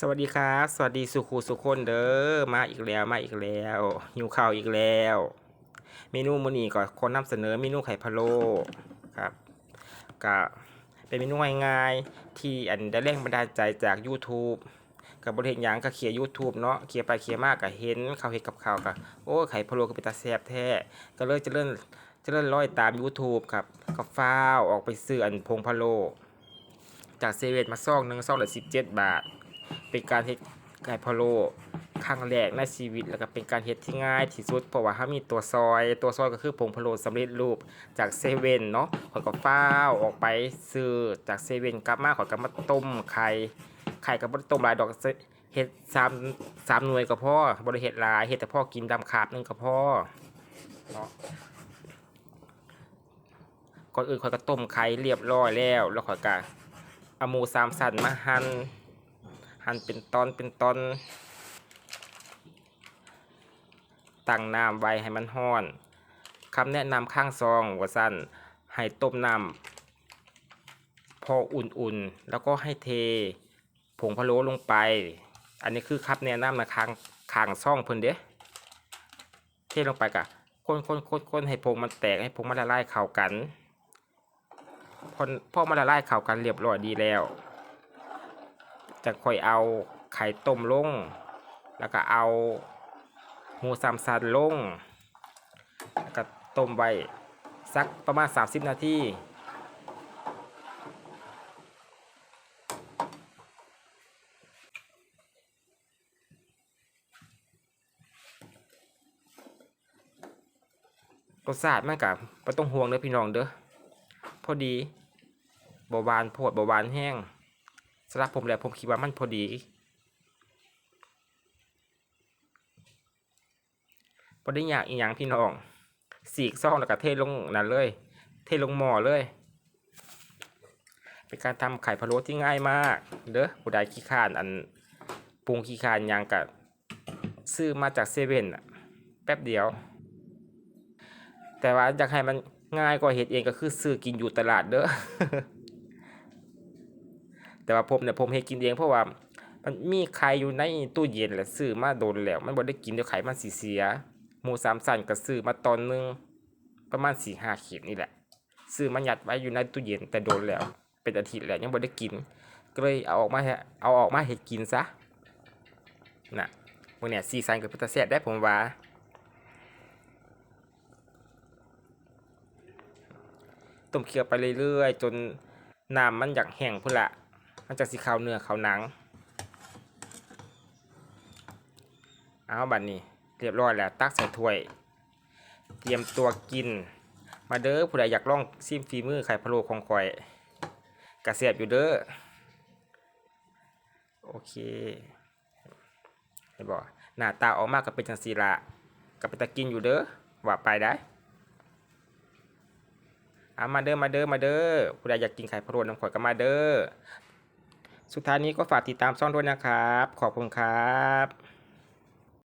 สวัสดีครับ สวัสดีสุขูสุขคนเด้อมาอีกแล้วมาอีกแล้วหิวข้าวอีกแล้ว เมนูมื้อนี้ก็คนนำเสนอเมนูไข่พะโล้ครับก็เป็นเมนูง่ายๆที่อันได้แรงบันดาลใจจาก YouTube กับบริเฮ็ดหยังก็เขีย YouTube เนาะเขียไปเขียมาก็เห็นเขาเฮ็ดกับข้าวก็โอ้ไข่พะโล้ก็เป็นตาแซ่บแท้ก็เลยจะเริ่มจะเริ่มร้อยตาม YouTube ครับก็ฟ้าวออกไปซื้ออันผงพะโล้จากเซเว่นมาซองหนึ่งซองละ17บาท เป็นการเฮ็ดไก่พะโล้ครั้งแรกในชีวิตแล้วก็เป็นการเฮ็ดที่ง่ายที่สุดเพราะว่าถ้ามีตัวซอย ตัวซอยก็คือผงพะโล้สำเร็จรูปจากเซเว่นเนาะข่อยก็ฟ้าวออกไปซื้อจากเซเว่นกลับมาข่อยก็มาต้มไข่ไข่ก็บ่ได้ต้มหลายดอกเฮ็ด3 3หน่วยก็พอบ่ได้เฮ็ดหลายเฮ็ดแต่พอกินดำขาบหนึงก็พอเนาะก่อนอื่นข่อยก็ต้มไข่เรียบร้อยแล้ว แล้วข่อยก็เอาหมูสามสันมาหั่น หั่นเป็นตอนเป็นตอน ตั้งน้ำไว้ให้มันร้อนคำแนะนำข้างซองว่าสั้นให้ต้มน้ำพออุ่นๆ แล้วก็ให้เทผงพะโล้ลงไป อันนี้คือครับแนะนำนะข้างข้างซองเพิ่นเด้เทลงไปกะคนคนคนคนให้ผงมันแตกให้ผงมันละลายเข้ากันพอพอมันละลายเข้ากันเรียบร้อยดีแล้ว จะค่อยเอาไข่ต้มลง แล้วก็เอาหูสามสันลง แล้วก็ต้มไว้สักประมาณ 30 นาทีรสชาติมันกับไม่ต้องห่วงเด้อพี่น้องเด้อพอดีบหวานโพดบหวานแห้ง สำหรับผมแล้วผมคิดว่ามันพอดี พอได้อยากอีกอย่างพี่น้อง สีกซองแล้วก็เทลงนั่นเลย เทลงหม้อเลย เป็นการทำไข่พะโล้ที่ง่ายมาก เด้อผู้ใดขี้ขานอันปรุงขี้ขานหยังกับซื้อมาจากเซเว่นอะแป๊บเดียว แต่ว่าอยากให้มันง่ายกว่าเห็ดเองก็คือซื้อกินอยู่ตลาดเด้อ แต่ว่าผมเนี่ยผมเฮ็ดกินเองเพราะว่ามันมีไข่อยู่ในตู้เย็นแหละซื้อมาโดนแล้ว มันบ่ได้กินเดี๋ยวไข่มันสิเสีย หมูสามสันก็ซื้อมาตอนนึงประมาณ4 5ขีดนี่แหละ ซื้อมายัดไว้อยู่ในตู้เย็นแต่โดนแล้ว เป็นอาทิตย์แล้วยังบ่ได้กิน ก็เลยเอาออกมาให้เอาออกมาเฮ็ดกินซะน่ะมื้อเนี่ยสีสันก็เป็นตาแซ่บได้ผมว่าต้มเคี่ยวไปเรื่อยๆ จนน้ำมันอยากแห้งพุ่นละ มันจะสีขาวเนื้อขาวหนัง เอาบัดนนี้ เรียบร้อยแล้ว ตักใส่ถ้วย เตรียมตัวกิน มาเด้อผู้ใดอยากลองซิมฝีมือไข่พะโล้ของข่อยกระเสียบอยู่เด้อ โอเคเห็นบ่หน้าตาออกมาก็เป็นจังสีละก็เป็นตะกินอยู่เด้อ ว่าไปได้อามาเด้อมาเด้อมาเด้อผู้ใดอยากกินไข่พะโล้น้ำข่อยก็มาเด้อ สุดท้ายนี้ก็ฝากติดตามช่องด้วยนะครับ ขอบคุณครับ